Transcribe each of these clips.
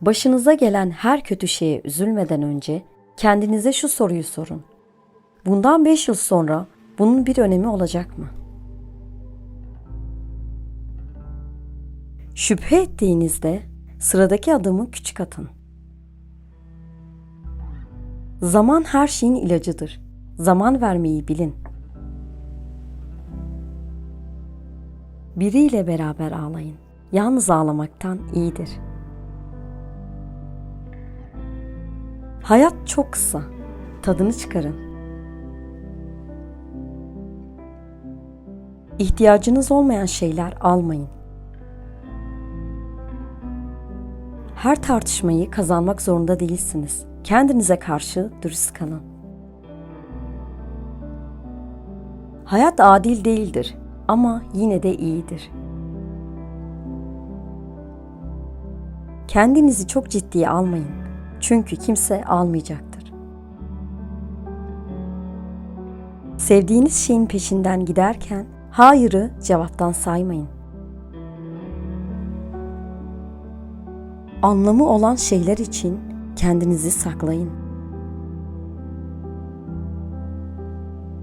Başınıza gelen her kötü şeye üzülmeden önce kendinize şu soruyu sorun. Bundan 5 yıl sonra bunun bir önemi olacak mı? Şüphe ettiğinizde sıradaki adımı küçük atın. Zaman her şeyin ilacıdır. Zaman vermeyi bilin. Biriyle beraber ağlayın. Yalnız ağlamaktan iyidir. Hayat çok kısa. Tadını çıkarın. İhtiyacınız olmayan şeyler almayın. Her tartışmayı kazanmak zorunda değilsiniz. Kendinize karşı dürüst kalın. Hayat adil değildir ama yine de iyidir. Kendinizi çok ciddiye almayın. Çünkü kimse almayacaktır. Sevdiğiniz şeyin peşinden giderken hayırı cevaptan saymayın. Anlamı olan şeyler için kendinizi saklayın.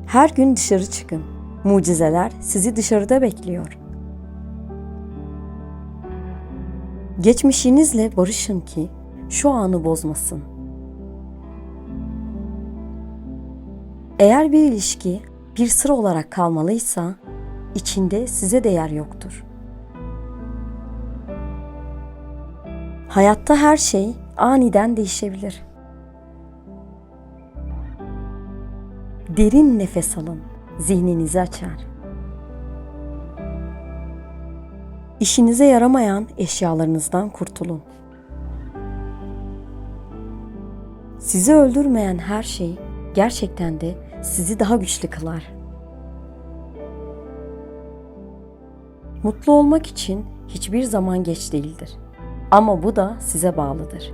Her gün dışarı çıkın. Mucizeler sizi dışarıda bekliyor. Geçmişinizle barışın ki şu anı bozmasın. Eğer bir ilişki bir sır olarak kalmalıysa içinde size değer yoktur. Hayatta her şey aniden değişebilir. Derin nefes alın, zihninizi açar. İşinize yaramayan eşyalarınızdan kurtulun. Sizi öldürmeyen her şey gerçekten de sizi daha güçlü kılar. Mutlu olmak için hiçbir zaman geç değildir. Ama bu da size bağlıdır.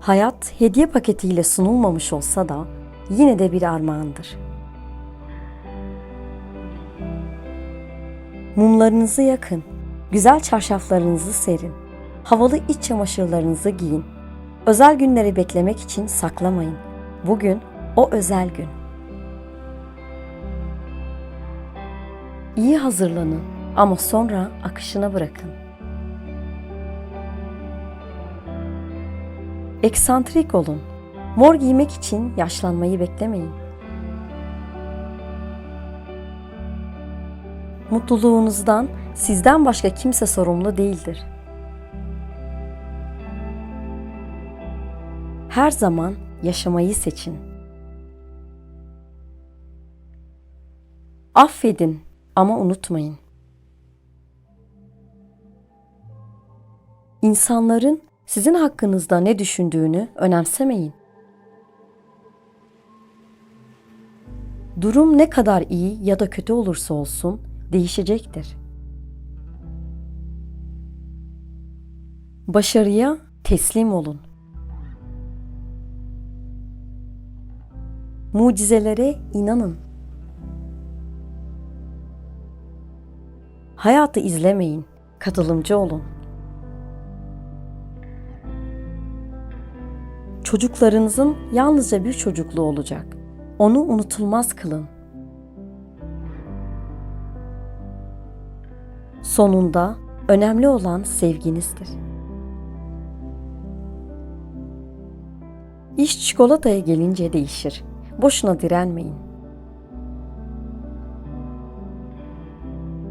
Hayat hediye paketiyle sunulmamış olsa da yine de bir armağandır. Mumlarınızı yakın, güzel çarşaflarınızı serin, havalı iç çamaşırlarınızı giyin. Özel günleri beklemek için saklamayın. Bugün o özel gün. İyi hazırlanın ama sonra akışına bırakın. Eksantrik olun. Mor giymek için yaşlanmayı beklemeyin. Mutluluğunuzdan sizden başka kimse sorumlu değildir. Her zaman yaşamayı seçin. Affedin ama unutmayın. İnsanların sizin hakkınızda ne düşündüğünü önemsemeyin. Durum ne kadar iyi ya da kötü olursa olsun değişecektir. Başarıya teslim olun. Mucizelere inanın. Hayatı izlemeyin, katılımcı olun. Çocuklarınızın yalnızca bir çocukluğu olacak. Onu unutulmaz kılın. Sonunda önemli olan sevginizdir. İş çikolataya gelince değişir. Boşuna direnmeyin.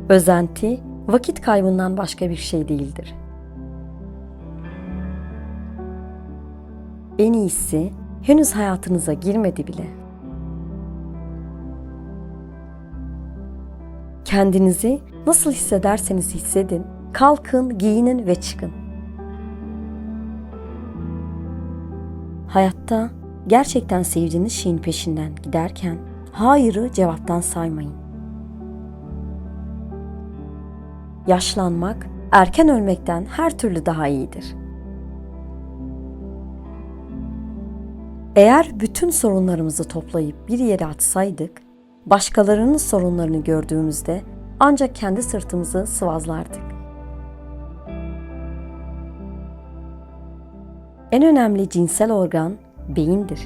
Özenti vakit kaybından başka bir şey değildir. En iyisi henüz hayatınıza girmedi bile. Kendinizi nasıl hissederseniz hissedin, kalkın, giyinin ve çıkın. Hayatta Gerçekten sevdiğiniz şeyin peşinden giderken hayırı cevaptan saymayın. Yaşlanmak erken ölmekten her türlü daha iyidir. Eğer bütün sorunlarımızı toplayıp bir yere atsaydık, başkalarının sorunlarını gördüğümüzde ancak kendi sırtımızı sıvazlardık. En önemli cinsel organ beyindir.